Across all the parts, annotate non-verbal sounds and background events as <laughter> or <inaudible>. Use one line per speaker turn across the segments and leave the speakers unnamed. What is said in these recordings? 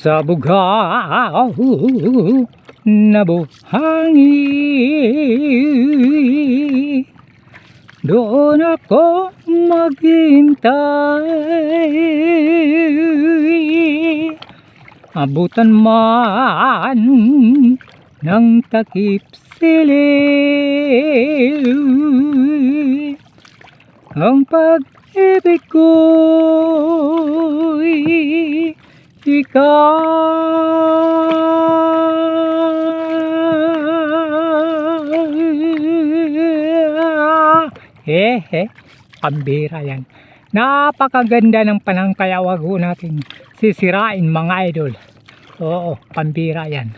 sa bugaw na buhangin. Doon ako maghintay. Abutan man ng takip siling. Ang pag-ibig ko'y ikaw. Hehe, pambira yan. Napakaganda ng panangkaya wag ho natin sisirain mga idol. Oo, pambira yan.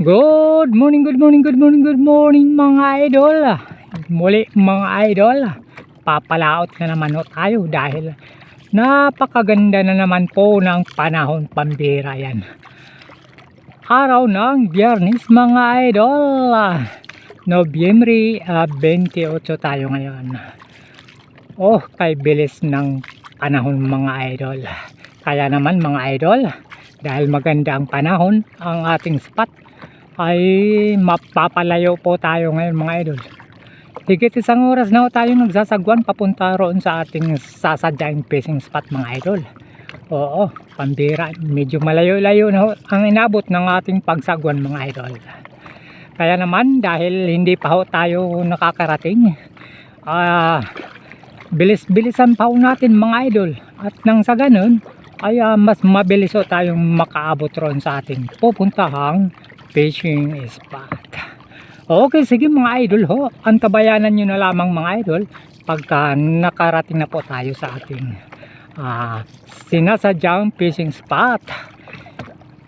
Good morning, good morning, good morning, good morning mga idol. Muli mga idol. Papalaot na naman ho tayo dahil napakaganda na naman po ng panahon pambira yan. Araw ng biyernes mga idol. Nobyembre ah, 28 tayo ngayon. Oh, kay bilis ng panahon mga idol. Kaya naman mga idol, dahil maganda ang panahon, ang ating spot ay mapapalayo po tayo ngayon mga idol. Higit isang oras na tayo nagsasagwan papunta roon sa ating sasadyaing fishing spot mga idol. Oo, pambira. Medyo malayo-layo na ang inabot ng ating pagsagwan mga idol. Kaya naman dahil hindi pa ho tayo nakakarating, ah bilis-bilisan pa ho natin mga idol. At nang sa ganun, ay ah, mas mabilis ho tayong makaabot roon sa ating pupuntahang fishing spot. Okay, sige mga idol ho. Antabayanan nyo na lamang mga idol pagka nakarating na po tayo sa ating ah, sinasadyang fishing spot.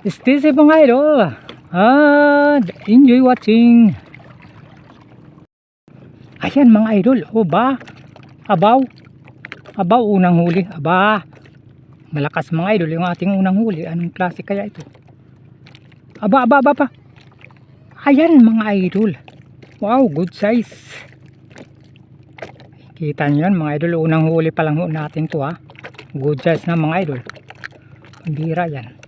Stay safe mga idol. Ah, enjoy watching. Ayan mga idol. O ba? Abaw. Abaw unang huli. Aba. Malakas mga idol yung ating unang huli. Anong klase kaya ito? Aba, aba, aba, aba. Ayan mga idol. Wow, good size. Kita nyo yan mga idol. Unang huli pa lang ho natin to ha. Good size na mga idol. Pambira yan.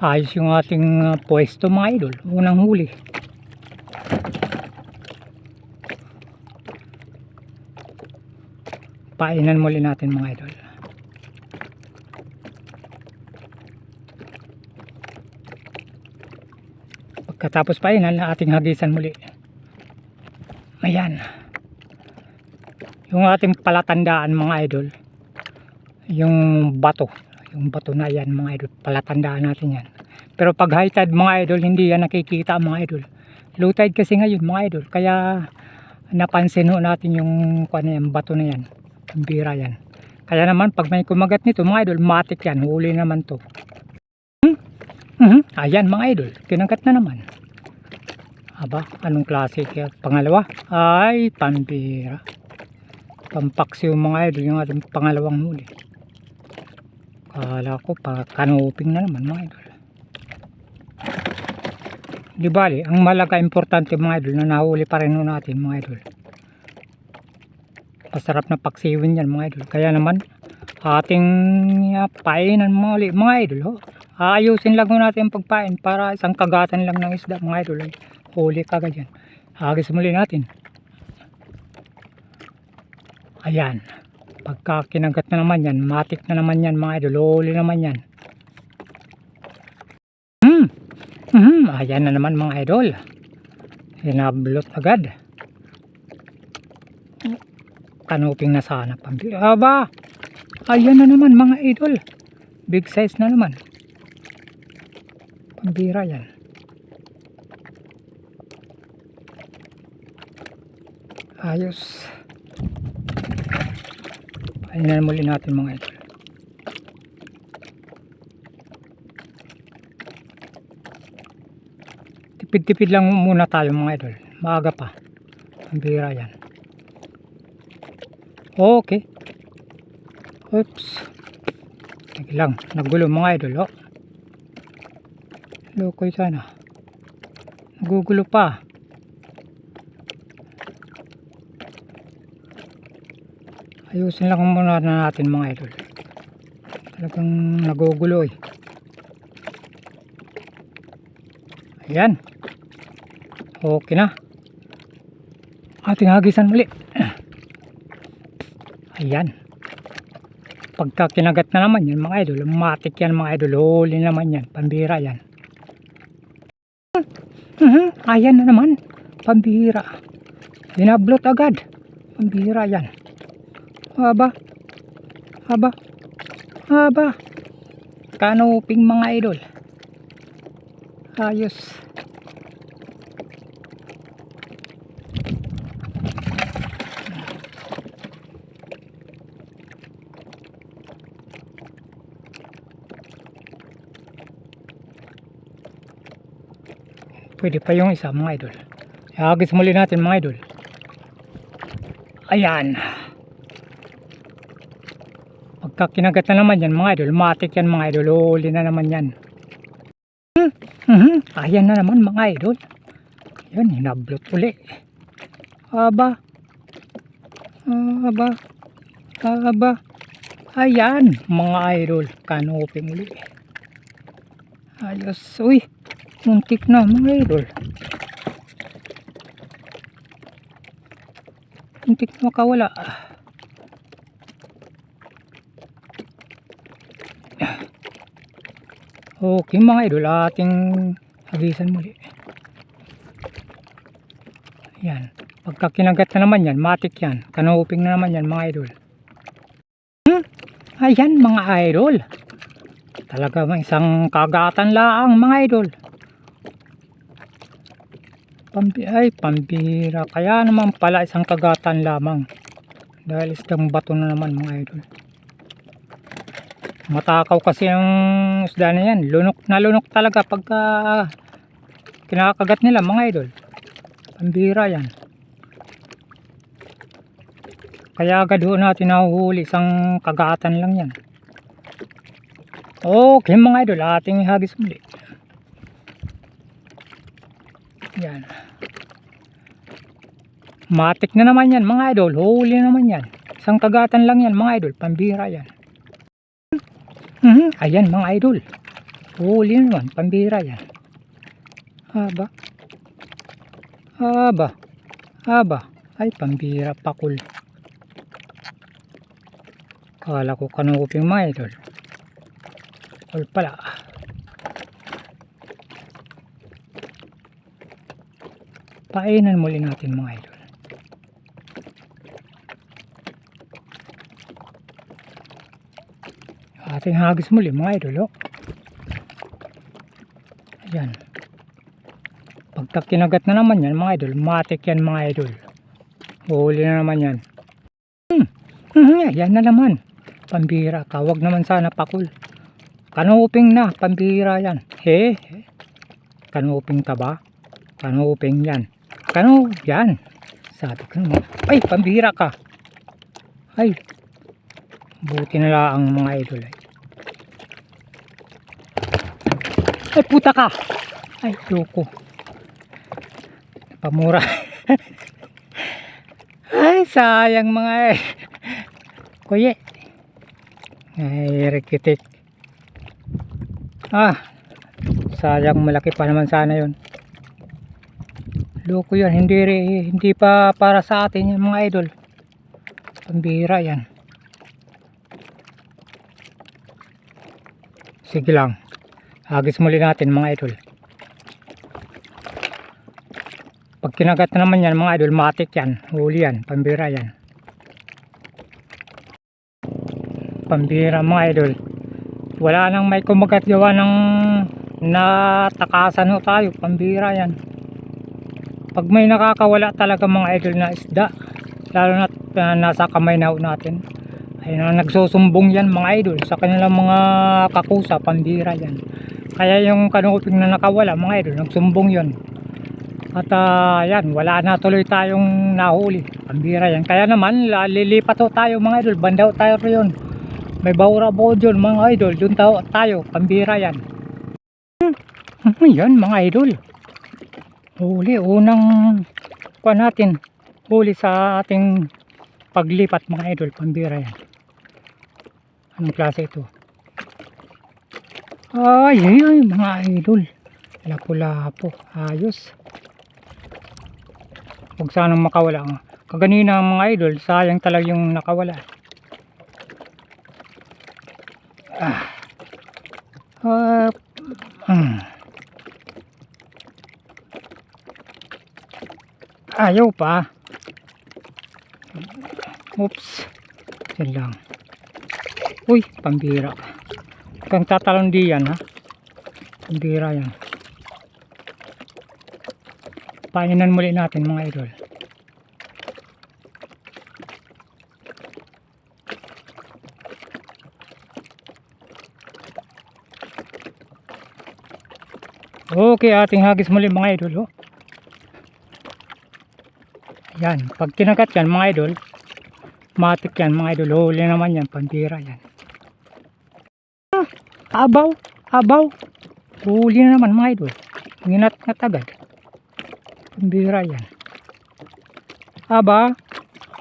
Ayos yung ating uh, pwesto mga idol. Unang huli. Painan muli natin mga idol. Pagkatapos painan, ating hagisan muli. Ayan. Yung ating palatandaan mga idol. Yung bato. Yung bato na yan mga idol. Palatandaan natin yan. Pero pag high tide mga idol, hindi yan nakikita mga idol. Low tide kasi ngayon mga idol. Kaya napansin ho natin yung, kuwan na yan, bato na yan. Ang bira yan. Kaya naman pag may kumagat nito mga idol, matik yan. Huli naman to. Hmm? Mhm. Ayan mga idol. Kinagat na naman. Aba, anong klase kaya? Pangalawa? Ay, pambira. Pampaksiw mga idol yung ating pangalawang huli. Kala ko kanuping na naman mga idol. Di bali, ang malaga importante mga idol na nahuli pa rin natin mga idol. Masarap na paksiwin yan mga idol. Kaya naman, ating uh, painan mga, uli, mga idol. Ho. Aayusin lang natin ang pagpain para isang kagatan lang ng isda mga idol. Ay, huli kagad yan. Hagis muli natin. Ayan. Pagka kinagat na naman yan, matik na naman yan mga idol. Huli naman yan. Hmm. Hmm. Ayan na naman mga idol. Hinablot agad. Kanuping na sana. Aba! Ayan na naman mga idol. Big size na naman. Pambira yan. Ayos. Ayan muli natin mga idol. Tipid-tipid lang muna tayo mga idol. Maaga pa. Pambira yan. Okay. Oops. Sige lang. Nagulo mga idol. Oh. Lokoy sana. Nagugulo pa. Ayusin lang muna na natin mga idol. Talagang nagugulo eh. Ayan. Okay na. Ating hagisan muli. <clears throat> Ayan. Pagka kinagat na naman yan mga idol, matik yan mga idol, huli naman yan, pambira yan. Ayan na naman, pambira. Binablot agad, pambira yan. Aba, aba, aba. Kanuping mga idol. Ayos. Pwede pa yung isa mga idol. Ihagis muli natin mga idol. Ayan. Pagka kinagat na naman yan mga idol, matik yan mga idol. Uli na naman yan. Hmm. Mhm. Ayan na naman mga idol. Yan, hinablot uli. Aba. Aba. Aba. Ayan, mga idol. Kanoping uli. Ayos. Uy, muntik na mga idol. Muntik na makawala. Okay mga idol, ating hagisan muli. Yan. Pagka kinagat na naman yan, matik yan. Kanuping na naman yan mga idol. Hmm? Ayan mga idol. Talaga isang kagatan laang mga idol. Pambi ay, pambira. Kaya naman pala isang kagatan lamang. Dahil isang bato na naman mga idol. Matakaw kasi ang isda na yan. Lunok na lunok talaga pagka kinakagat nila mga idol. Pambira yan. Kaya agad ho natin nahuhuli isang kagatan lang yan. Okay mga idol, ating ihagis muli. Yan. Matik na naman yan mga idol, huli naman yan. Isang kagatan lang yan mga idol, pambira yan. Mhm, ayan mga idol. Huli naman, pambira yan. Haba. Haba. Haba. Ay, pambira pakul. Kala ko kanuping mga idol. Pakul pala. Painan muli natin mga idol. Ating hagis muli mga idol. Oh. Ayan. Pagka kinagat na naman yan mga idol, matik yan mga idol. Huli na naman yan. Hmm. Hmm, yan na naman. Pambira ka. Huwag naman sana pakul. Kanuping na. Pambira yan. He. he. Kanuping ka ba? Kanuping yan. Kanu, yan. Sabi ko naman. Ay, pambira ka. Ay. Buti na lang ang mga idol ay. Ay, puta ka. Ay, loko. Pamura. <laughs> Ay, sayang mga eh. Kuye. Ay, rikitik. Ah, sayang malaki pa naman sana yon. Loko yan, hindi, hindi pa para sa atin yung mga idol. Pambira yan. Sige lang. Hagis muli natin mga idol. Pag kinagat na naman yan mga idol, matik yan. Huli yan, pambira yan. Pambira mga idol. Wala nang may kumagat gawa ng natakasan ho tayo. Pambira yan. Pag may nakakawala talaga mga idol na isda, lalo na uh, nasa kamay na natin, ay na nagsusumbong yan mga idol sa kanilang mga kakusa, pambira yan. Kaya yung kanuping na nakawala mga idol, nagsumbong yon At ah, yan, wala na tuloy tayong nahuli. Pambira yan. Kaya naman, lilipat ho tayo mga idol. Bandaw tayo riyon. May baura po dyan mga idol. Doon tayo, tayo. Pambira yan. Hmm, yan mga idol. Huli, unang kuha natin. Huli sa ating paglipat mga idol. Pambira yan. Anong klase ito? Ay, ay, ay, mga idol. Lapu-lapo. Ayos. Huwag sanang makawala. Kaganina ang mga idol, sayang talaga yung nakawala. Ah. Ah. Hmm. Ayaw pa. Oops. Yan lang. Uy, pambira. Kang tatalon diyan ha. Pambira yan. Painan muli natin mga idol. Okay, ating hagis muli mga idol. Oh. Yan, pag kinagat yan mga idol, matik yan mga idol. Huli naman yan, pambira yan. Abaw, abaw. Huli na naman mga idol. Nginat nga agad. Pambira yan. Aba,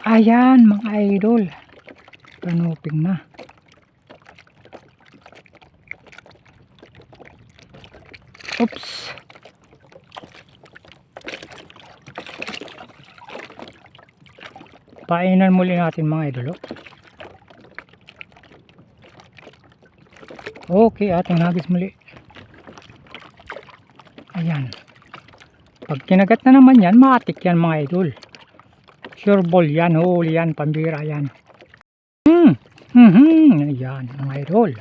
ayan mga idol. Panuping na. Oops. Painan muli natin mga idol. oh. Okay, ating nagis muli. Ayan. Pag kinagat na naman yan, matik yan mga idol. Sure ball yan, huli yan, pambira yan. Hmm, hmm, hmm. Ayan mga idol.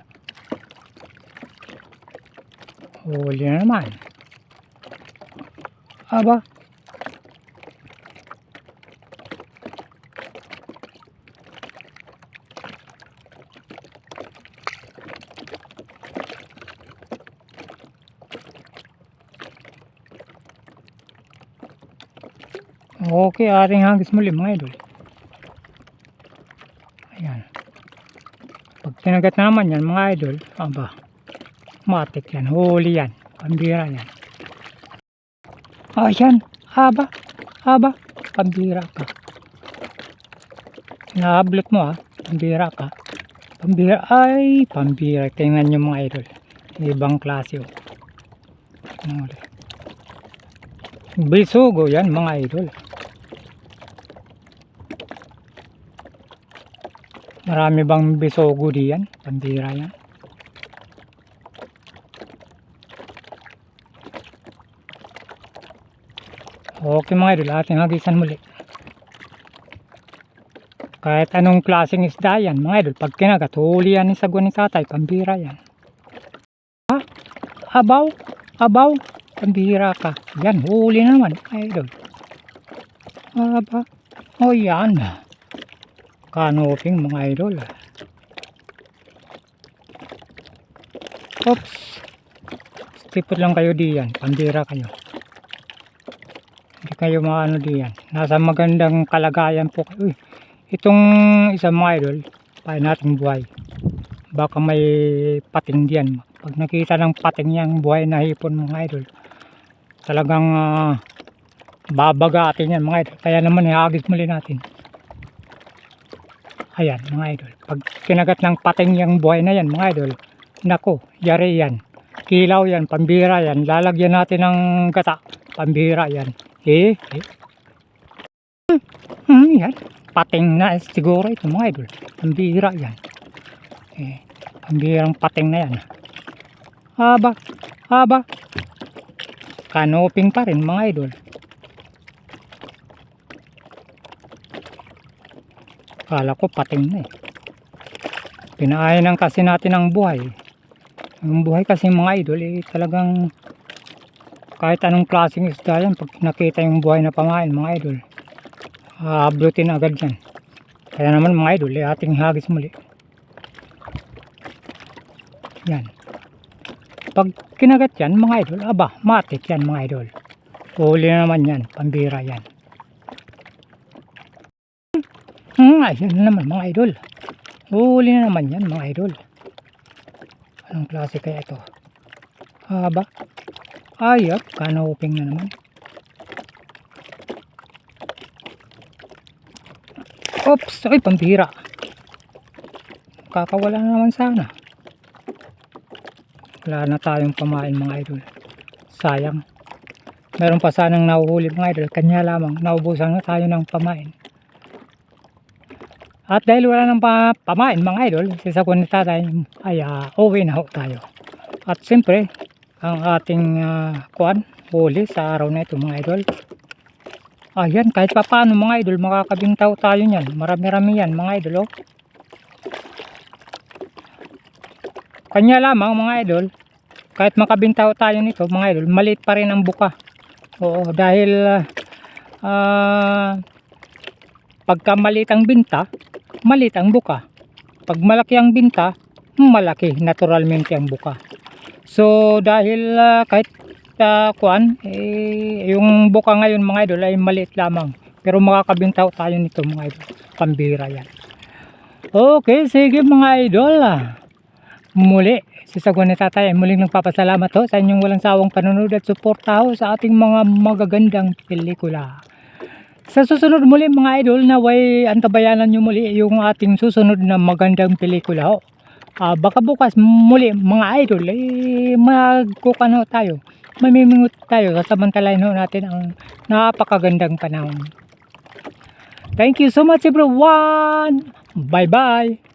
Huli na naman. Aba. Okay, ating hagis muli mga idol. Ayan. Pag kinagat na naman yan mga idol, aba, matik yan, huli yan, pambira yan. Ayan, aba, aba, pambira ka. Nahablot mo ha, pambira ka. Pambira, ay, pambira. Tingnan nyo mga idol. Ibang klase oh. Bisugo yan mga idol. Marami bang bisogo diyan? Pambira yan. Okay mga idol, ating hagisan muli. Kahit anong klaseng isda yan, mga idol, pag kinagat, huli yan sagwan ni tatay, pambira yan. Ha? Abaw? Abaw? Pambira ka. Yan, huli na naman, mga idol. Aba? O yan. Kanoping mga idol. Oops. Stipot lang kayo diyan, pambira kayo. Hindi kayo maano diyan. Nasa magandang kalagayan po kayo. Uy, itong isang mga idol, paano natin buhay. Baka may pating diyan. Pag nakita ng pating yang buhay na hipon mga idol, talagang ah, babagatin yan mga idol. Kaya naman ihagis muli natin. Ayan mga idol. Pag kinagat ng pating yang buhay na yan mga idol, nako, yari yan. Kilaw yan, pambira yan. Lalagyan natin ng gata, pambira yan. Eh, eh. Hmm, hmm, yan. Pating na siguro ito mga idol. Pambira yan. Eh, pambirang pating na yan. Aba, aba. Kanoping pa rin mga idol. Kala ko pating na eh. Pinaayanan kasi natin ang buhay. Ang buhay kasi mga idol eh talagang kahit anong klaseng isda yan pag nakita yung buhay na pamain mga idol haablutin agad yan. Kaya naman mga idol eh ating hagis muli. Yan. Pag kinagat yan mga idol aba matik yan mga idol. Huli na naman yan pambira yan hmm ayun na naman mga idol huli na naman yan mga idol anong klase kaya ito haba ayop kanoping na naman Oops, ay pambira. Kakawala na naman sana. Wala na tayong pamain mga idol. Sayang. Meron pa sanang nahuhuli mga idol. Kanya lamang. Naubusan na tayo ng pamain. At dahil wala nang pa pamain mga idol, si sa ni tatay ay uh, uwi na ho tayo. At siyempre, ang ating uh, kuan, huli sa araw na ito mga idol. Ayan, kahit pa paano mga idol, makakabintaw tayo niyan. Marami-rami yan mga idol. Oh. Kanya lamang mga idol, kahit makabintaw tayo nito mga idol, maliit pa rin ang buka. Oo, dahil ah pagka maliit ang binta, maliit ang buka. Pag malaki ang binta, malaki naturalmente ang buka. So dahil ah, kahit uh, kuan, eh, yung buka ngayon mga idol ay maliit lamang. Pero makakabintaw tayo nito mga idol. Pambira yan. Okay, sige mga idol. ah. Muli, si Sagwan Tatay ay muling nagpapasalamat ho sa inyong walang sawang panonood at suporta ho sa ating mga magagandang pelikula. Sa susunod muli mga idol na way antabayanan nyo muli yung ating susunod na magandang pelikula ho. Ah, baka bukas muli mga idol eh magkukan ho tayo. Mamimingot tayo sasamantalain ho natin ang napakagandang panahon. Thank you so much everyone. Bye bye.